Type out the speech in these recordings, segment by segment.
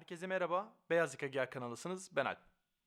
Herkese merhaba, Beyaz Gel kanalısınız, ben Alp.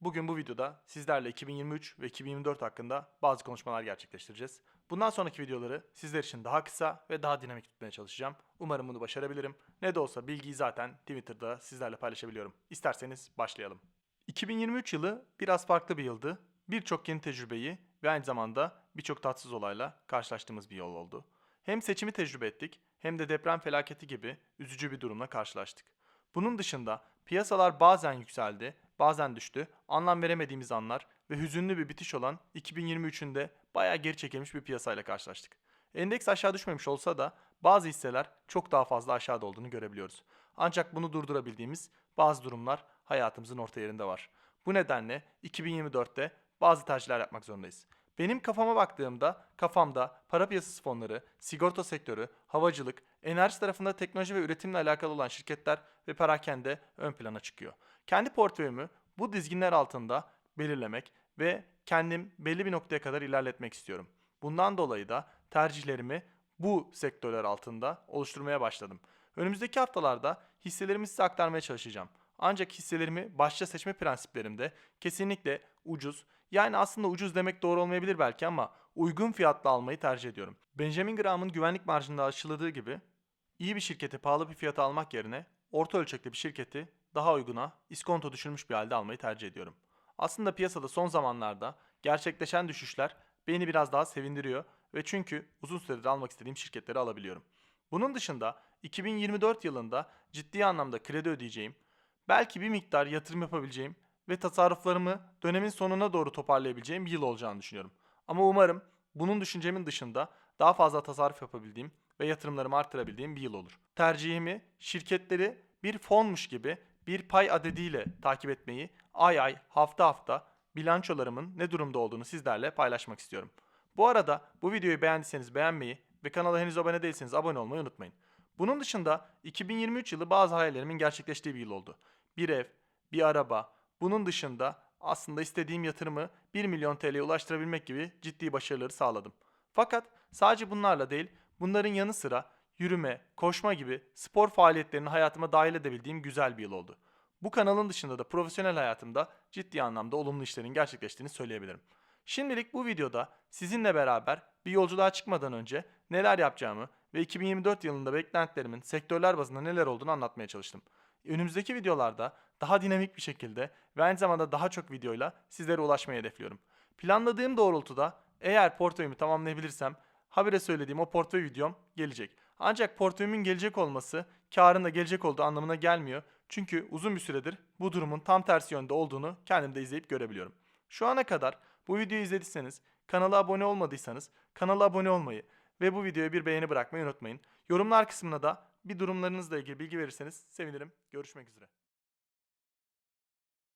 Bugün bu videoda sizlerle 2023 ve 2024 hakkında bazı konuşmalar gerçekleştireceğiz. Bundan sonraki videoları sizler için daha kısa ve daha dinamik tutmaya çalışacağım. Umarım bunu başarabilirim. Ne de olsa bilgiyi zaten Twitter'da sizlerle paylaşabiliyorum. İsterseniz başlayalım. 2023 yılı biraz farklı bir yıldı. Birçok yeni tecrübeyi ve aynı zamanda birçok tatsız olayla karşılaştığımız bir yol oldu. Hem seçimi tecrübe ettik hem de deprem felaketi gibi üzücü bir durumla karşılaştık. Bunun dışında piyasalar bazen yükseldi, bazen düştü, anlam veremediğimiz anlar ve hüzünlü bir bitiş olan 2023'ün de bayağı geri çekilmiş bir piyasayla karşılaştık. Endeks aşağı düşmemiş olsa da bazı hisseler çok daha fazla aşağıda olduğunu görebiliyoruz. Ancak bunu durdurabildiğimiz bazı durumlar hayatımızın orta yerinde var. Bu nedenle 2024'te bazı tercihler yapmak zorundayız. Benim kafama baktığımda kafamda para piyasası fonları, sigorta sektörü, havacılık, enerji tarafında teknoloji ve üretimle alakalı olan şirketler ve perakende ön plana çıkıyor. Kendi portföyümü bu dizginler altında belirlemek ve kendim belli bir noktaya kadar ilerletmek istiyorum. Bundan dolayı da tercihlerimi bu sektörler altında oluşturmaya başladım. Önümüzdeki haftalarda hisselerimi size aktarmaya çalışacağım. Ancak hisselerimi başta seçme prensiplerimde kesinlikle ucuz, yani aslında ucuz demek doğru olmayabilir belki ama uygun fiyatla almayı tercih ediyorum. Benjamin Graham'ın güvenlik marjında aşıladığı gibi iyi bir şirketi pahalı bir fiyata almak yerine orta ölçekli bir şirketi daha uyguna, iskonto düşürmüş bir halde almayı tercih ediyorum. Aslında piyasada son zamanlarda gerçekleşen düşüşler beni biraz daha sevindiriyor ve çünkü uzun süredir almak istediğim şirketleri alabiliyorum. Bunun dışında 2024 yılında ciddi anlamda kredi ödeyeceğim, belki bir miktar yatırım yapabileceğim ve tasarruflarımı dönemin sonuna doğru toparlayabileceğim bir yıl olacağını düşünüyorum. Ama umarım bunun düşüncemin dışında daha fazla tasarruf yapabildiğim ve yatırımlarımı arttırabildiğim bir yıl olur. Tercihimi şirketleri bir fonmuş gibi bir pay adediyle takip etmeyi ay ay, hafta hafta bilançolarımın ne durumda olduğunu sizlerle paylaşmak istiyorum. Bu arada bu videoyu beğendiyseniz beğenmeyi ve kanala henüz abone değilseniz abone olmayı unutmayın. Bunun dışında 2023 yılı bazı hayallerimin gerçekleştiği bir yıl oldu. Bir ev, bir araba, bunun dışında aslında istediğim yatırımı 1 milyon TL'ye ulaştırabilmek gibi ciddi başarıları sağladım. Fakat sadece bunlarla değil, bunların yanı sıra yürüme, koşma gibi spor faaliyetlerini hayatıma dahil edebildiğim güzel bir yıl oldu. Bu kanalın dışında da profesyonel hayatımda ciddi anlamda olumlu işlerin gerçekleştiğini söyleyebilirim. Şimdilik bu videoda sizinle beraber bir yolculuğa çıkmadan önce neler yapacağımı ve 2024 yılında beklentilerimin sektörler bazında neler olduğunu anlatmaya çalıştım. Önümüzdeki videolarda daha dinamik bir şekilde ve aynı zamanda daha çok videoyla sizlere ulaşmayı hedefliyorum. Planladığım doğrultuda eğer portföyümü tamamlayabilirsem habire söylediğim o portföy videom gelecek. Ancak portföyümün gelecek olması karın da gelecek olduğu anlamına gelmiyor. Çünkü uzun bir süredir bu durumun tam tersi yönde olduğunu kendim de izleyip görebiliyorum. Şu ana kadar bu videoyu izlediyseniz, kanala abone olmadıysanız kanala abone olmayı ve bu videoya bir beğeni bırakmayı unutmayın. Yorumlar kısmına da bir durumlarınızla ilgili bilgi verirseniz sevinirim. Görüşmek üzere.